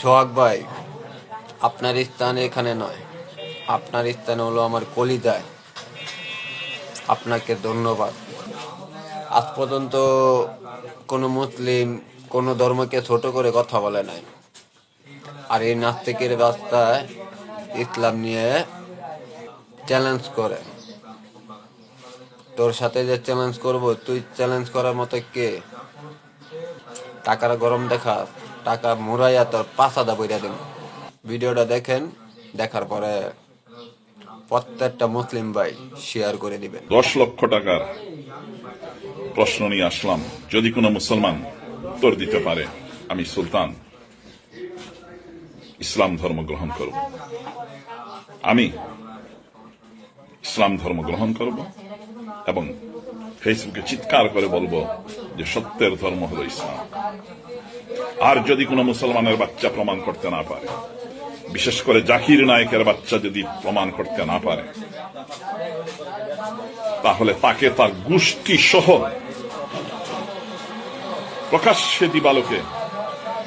সোহাগ ভাই, আপনার স্থান এখানে নয়। আপনার স্থান হলো আমার কলিজায়। আপনাকে ধন্যবাদ। আজ পর্যন্ত কোনো মুসলিম, কোনো ধর্মকে ছোট করে কথা বলে নাই। আর এই নাস্তিকের রাস্তায় ইসলাম নিয়ে চ্যালেঞ্জ করে। তোর সাথে যে চ্যালেঞ্জ করব, তুই চ্যালেঞ্জ করার মতো কে? টাকার গরম দেখা। টাকা মুরাইয়া তোর পাঁচাদা বইরা দিন ভিডিওটা দেখেন, দেখার পরে প্রত্যেকটা মুসলিম ভাই শেয়ার করে দিবেন। দশ লক্ষ টাকার প্রশ্ন নিয়ে আসলাম। যদি কোনো মুসলমান উত্তর দিতে পারে, আমি সুলতান, ইসলাম ধর্ম গ্রহণ করব। আমি ইসলাম ধর্ম গ্রহণ করব এবং ফেসবুকে চিৎকার করে বলব যে সত্যের ধর্ম হলো ইসলাম। আর যদি কোনো মুসলমানের বাচ্চা প্রমাণ করতে না পারে, বিশেষ করে জাকির নায়কের বাচ্চা যদি প্রমাণ করতে না পারে, তাহলে তাকে তার গোষ্ঠী সহ প্রকাশ্যে দিবালোকে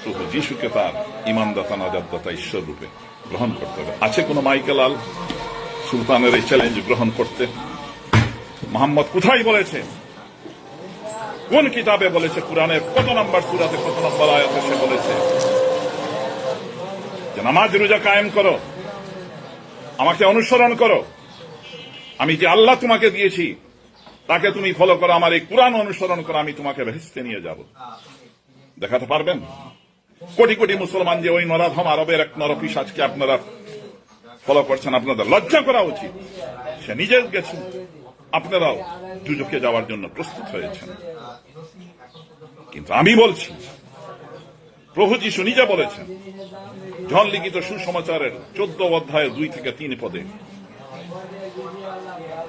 প্রভু যিশুকে তার ইমানদাতা নাজাদাতা ঈশ্বর রূপে গ্রহণ করতে হবে। আছে কোন মাইকেলাল সুলতানের এই চ্যালেঞ্জ গ্রহণ করতে? মোহাম্মদ কোথায় বলেছে? কোন কিতাবে বলেছে কোরআনের কত নম্বর সুরাতে কত নম্বর আয়াতে সে বলেছে? যে নামাজ রোজা কায়েম করো, আমাকে অনুসরণ করো। আমি যে আল্লাহ তোমাকে দিয়েছি, তাকে তুমি ফলো করো, আমার এই কোরআন অনুসরণ করো, আমি তোমাকে ভেস্তে নিয়ে যাব। দেখাতে পারবেন? কোটি কোটি মুসলমান যে ওই নরাধম আরবের এক নরপিস আজকে আপনারা ফলো করছেন, আপনাদের লজ্জা করা উচিত। সে নিজে গেছেন আপনারাও দুজকে যাওয়ার জন্য প্রস্তুত হয়েছেন। কিন্তু আমি বলছি, প্রভু যিশু নিজে বলেছেন, জন লিখিত সুসমাচারের চোদ্দ অধ্যায় দুই থেকে তিন পদে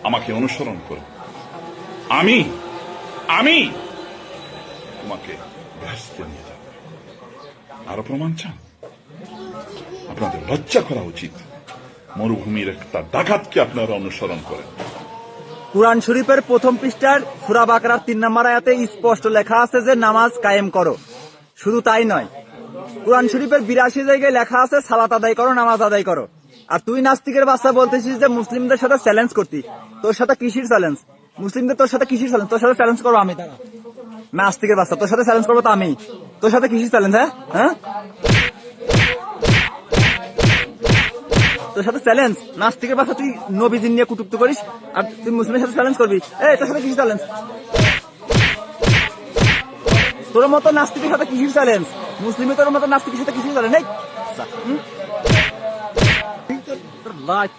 আমাকে অনুসরণ করো আমি আমি তোমাকে ব্যস্ত নিয়ে যাব। আরও প্রমাণ চান? আপনাদের লজ্জা করা উচিত। মরুভূমির একটা ডাকাতকে আপনারা অনুসরণ করেন। কুরআন শরীফের প্রথম পৃষ্ঠার সুরা বাকরার তিন নম্বর আয়াতে স্পষ্ট লেখা আছে যে নামাজ কায়েম করো। শুধু তাই নয়, কুরআন শরীফের বিরাশি জায়গায় লেখা আছে, সালাত আদায় করো, নামাজ আদায় করো। আর তুই নাস্তিকের বাচ্চা বলতেছিস যে মুসলিমদের সাথে চ্যালেঞ্জ করতি। তোর সাথে কৃষির চ্যালেঞ্জ মুসলিমদের তোর সাথে কৃষির চ্যালেঞ্জ তোর সাথে চ্যালেঞ্জ করব আমি নাস্তিকের বাচ্চা, তোর সাথে চ্যালেঞ্জ করব তো আমি। তোর সাথে কৃষির চ্যালেঞ্জ হ্যাঁ? হ্যাঁ? তোর সাথে চ্যালেঞ্জ নাস্তিকের বাচ্চা তুই নবীজি নিয়ে কুটুক্ত করিস, আর তুই মুসলিমের সাথে চ্যালেঞ্জ করবি। এই, তোর সাথে কিছু চ্যালেঞ্জ তোর মতো নাস্তিকের সাথে কিছু চ্যালেঞ্জ মুসলিমের তোর মতো নাস্তিকের সাথে কিছু চ্যালেঞ্জ নেই? তোর লাইট